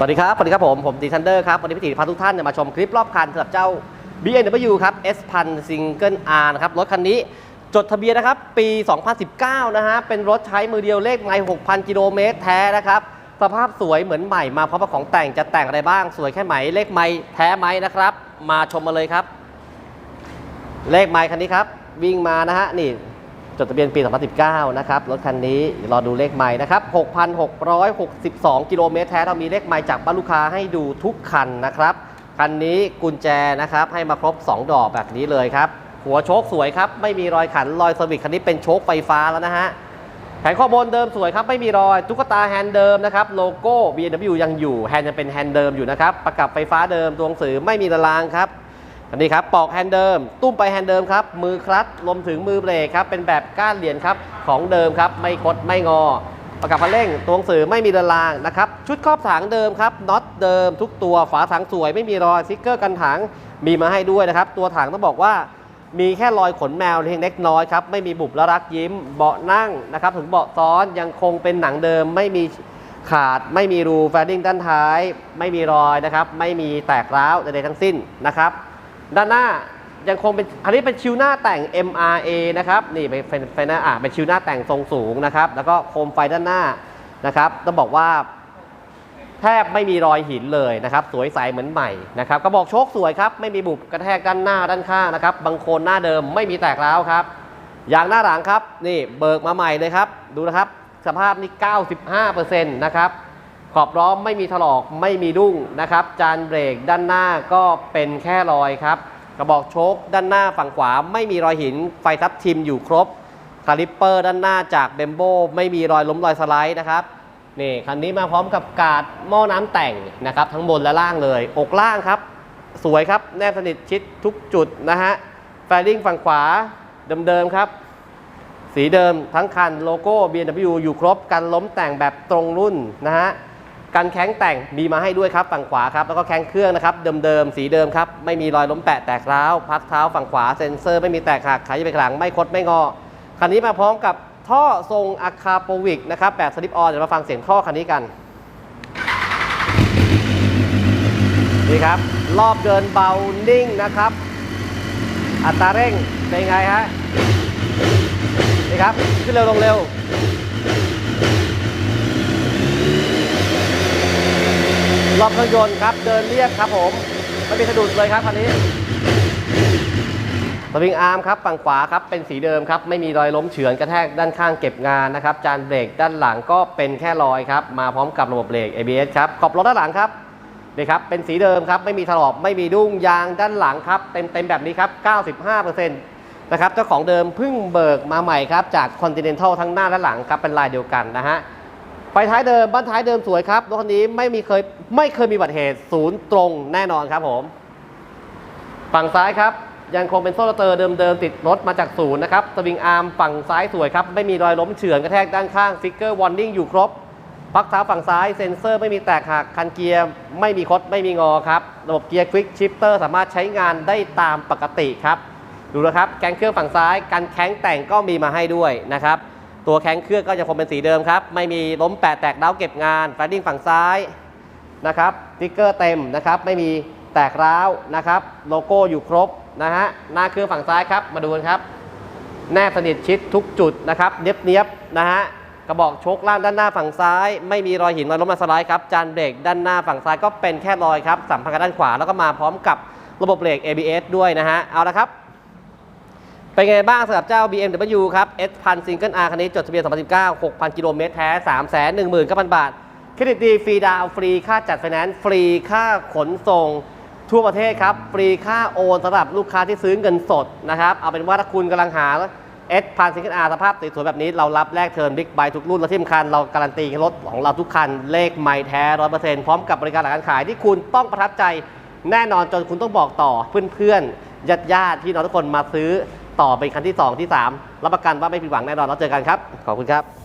สวัสดีครับ สวัสดีครับผม ผมดีทันเดอร์ครับ วันนี้พิธีพาทุกท่านเนี่ยมาชมคลิปรอบคันสำหรับเจ้า BMW ครับ S พัน Single R นะครับ รถคันนี้จดทะเบียนนะครับ ปี 2019 นะฮะ เป็นรถใช้มือเดียวเลขไมล์6,000 กิโลเมตรแท้นะครับ สภาพสวยเหมือนใหม่มาพร้อมกับของแต่งจะแต่งอะไรบ้าง สวยแค่ไหนเลขไมล์แท้ไหมนะครับ มาชมมาเลยครับ เลขไมล์คันนี้ครับ วิ่งมานะฮะ นี่ จดทะเบียนปี 2019 นะครับ รถคันนี้รอดูเลขไมล์นะครับ 6,662 กิโลเมตรแท้เรามีเลขไมล์จากบ้านลูกค้าให้ดูทุกคันนะครับ คันนี้กุญแจนะครับ ให้มาครบ 2 ดอกแบบนี้เลยครับ หัวโชคสวยครับ ไม่มีรอยขันรอยสวิตคันนี้เป็นโชคไฟฟ้าแล้วนะฮะแผงข้อบนเดิมสวยครับ ไม่มีรอยตุ๊กตาแฮนด์เดิมนะครับ โลโก้ BMW ยังอยู่แฮนด์ยังเป็นแฮนด์เดิมอยู่นะครับ ประกับไฟฟ้าเดิมตัวหนังสือไม่มีละลางครับ อันนี้ครับปอกแฮนด์เดิม ตุ้มไปแฮนด์เดิมครับ มือคลัตช์รวมถึงมือเบรกครับ เป็นแบบก้านเหรียญครับ ของเดิมครับ ไม่คดไม่งอ ประกับคันเร่งตัวหนังสือไม่มีละลางนะครับ ชุดครอบถังเดิมครับ น็อตเดิมทุกตัว ฝาถังสวยไม่มีรอยสติ๊กเกอร์กันถัง มีมาให้ด้วยนะครับ ตัวถังต้องบอกว่า มีแค่รอยขนแมวเพียงเล็กน้อยครับ ไม่มีบุบและรักยิ้ม เบาะนั่งนะครับ ถึงเบาะซ้อนยังคงเป็นหนังเดิม ไม่มีขาด ไม่มีรูแฟดดิ้งด้านท้าย ไม่มีรอยนะครับ ไม่มีแตกร้าวใดๆทั้งสิ้นนะครับ ด้านหน้ายังคงเป็นอันนี้เป็นชิวหน้าแต่ง MRA นะครับนี่เป็นเป็นเป็นหน้าอะเป็นชิวหน้าแต่งทรงสูงนะครับ แล้วก็โคมไฟด้านหน้านะครับต้องบอกว่า แทบไม่มีรอยหินเลยนะครับ สวยใสเหมือนใหม่นะครับกระบอกโชคสวยครับ ไม่มีบุบกระแทกด้านหน้าด้านข้างนะครับบางโคนหน้าเดิมไม่มีแตกร้าวครับยางหน้าหลังครับ นี่เบิกมาใหม่เลยครับ ดูนะครับ สภาพนี่ 95%นะครับ ขอบล้อมไม่มีถลอกไม่มีดุ้งนะครับ จานเบรกด้านหน้าก็เป็นแค่รอยครับ กระบอกโชคด้านหน้าฝั่งขวา ไม่มีรอยหินไฟทับทิมอยู่ครบคาลิปเปอร์ด้านหน้าจากเบมโบไม่มีรอยล้มรอยสไลด์นะครับนี่คันนี้มาพร้อมกับกาดหม้อน้ำแต่งนะครับ ทั้งบนและล่างเลย อกล่างครับ สวยครับแนบสนิทชิดทุกจุดนะฮะแฟลิงฝั่งขวาเดิมๆครับ สีเดิมทั้งคันโลโก้ BMW อยู่ครบกันล้มแต่งแบบตรงรุ่นนะฮะ กันแข้งแต่งมีมาให้ด้วยครับฝั่งขวาครับแล้วก็แข้งเครื่องนะครับเดิมๆสีเดิมครับไม่มีรอยล้มแปะแตกร้าวพักเท้าฝั่งขวาเซ็นเซอร์ไม่มีแตกหักขายไปข้างหลังไม่คดไม่งอคันนี้มาพร้อมกับท่อทรงอะคาโปวิกนะครับแบบสลิปออนเดี๋ยวมาฟังเสียงท่อคันนี้กันนี่ครับรอบเดินเบานิ่งนะครับ อัตราเร่งเป็นไงฮะนี่ครับขึ้นเร็วลงเร็ว รอบเครื่องยนต์ครับ เดินเรียบครับผมไม่มีสะดุดเลยครับคันนี้สวิงอาร์มครับฝั่งขวาครับเป็นสีเดิมครับไม่มีรอยล้มเฉือนกระแทกด้านข้างเก็บงานนะครับจานเบรกด้านหลังก็เป็นแค่รอยครับมาพร้อมกับระบบเบรก ABS ครับขอบรถด้านหลังครับนี่ครับเป็นสีเดิมครับไม่มีถลอกไม่มีดุ้งยางด้านหลังครับเต็มเต็มๆแบบนี้ครับ 95%นะครับเจ้าของเดิมเพิ่งเบิกมาใหม่ครับจาก Continental ทั้งหน้าและหลังครับเป็นลายเดียวกันนะฮะ ไฟท้ายเดิมบ้านท้ายเดิมสวยครับรถคันนี้ไม่มีเคยไม่เคยมีอุบัติเหตุศูนย์ตรงแน่นอนครับผม ฝั่งซ้ายครับ ยังคงเป็นโซ่เตอร์เดิมๆติดรถมาจากศูนย์นะครับสวิงอาร์มฝั่งซ้ายสวยครับ ไม่มีรอยล้มเฉือนกระแทกด้านข้างฟิกเกอร์วอร์นิ่งอยู่ครบพักเท้าฝั่งซ้ายเซ็นเซอร์ไม่มีแตกหักคันเกียร์ไม่มีคดไม่มีงอครับระบบเกียร์ควิกชิปเตอร์สามารถใช้งานได้ตามปกติครับดูนะครับแกนเครื่องฝั่งซ้ายกันแข้งแต่งก็มีมาให้ด้วยนะครับ ตัวแข้งเครื่องก็ยังคงเป็นสีเดิมครับ ไม่มีล้มแปะแตกเล้าเก็บงานแฟลดิ้งฝั่งซ้ายนะครับติ๊กเกอร์เต็มนะครับ ไม่มีแตกร้าวนะครับ โลโก้อยู่ครบนะฮะหน้าเครื่องฝั่งซ้ายครับ มาดูกันครับ แนบสนิทชิดทุกจุดนะครับ เนียบเนียบๆนะฮะกระบอกโชคล่างด้านหน้าฝั่งซ้าย ไม่มีรอยหินรอยล้มมาสไลด์ครับจานเบรกด้านหน้าฝั่งซ้ายก็เป็นแค่รอยครับสัมพันธ์กับด้านขวาแล้วก็มาพร้อมกับระบบเบรก ABS ด้วยนะฮะเอาละครับ เป็นไงบ้างสำหรับเจ้า BMW ครับ S พันซิงเกิล R คันนี้จดทะเบียน 2019 6,000 กิโลเมตรแท้ 319,000 บาท เครดิตดีฟรีดาวฟรีค่าจัดไฟแนนซ์ฟรีค่าขนส่ง ทั่วประเทศครับ ฟรีค่าโอนสำหรับลูกค้าที่ซื้อเงินสดนะครับ เอาเป็นว่าถ้าคุณกำลังหา S พันซิงเกิล R สภาพสวยๆแบบนี้เรารับแลกเทิร์นบิ๊กไบทุกรุ่นและที่สำคัญเราการันตีรถของเราทุกคันเลขไม่แท้ 100%พร้อมกับบริการหลังการขายที่คุณต้องประทับใจแน่นอนจนคุณต้องบอกต่อเพื่อนๆญาติๆพี่น้องทุกคนมาซื้อ ต่อเป็นคันที่ 2 ที่ 3 รับประกันว่าไม่ผิดหวังแน่นอนเราเจอกันครับ ขอบคุณครับ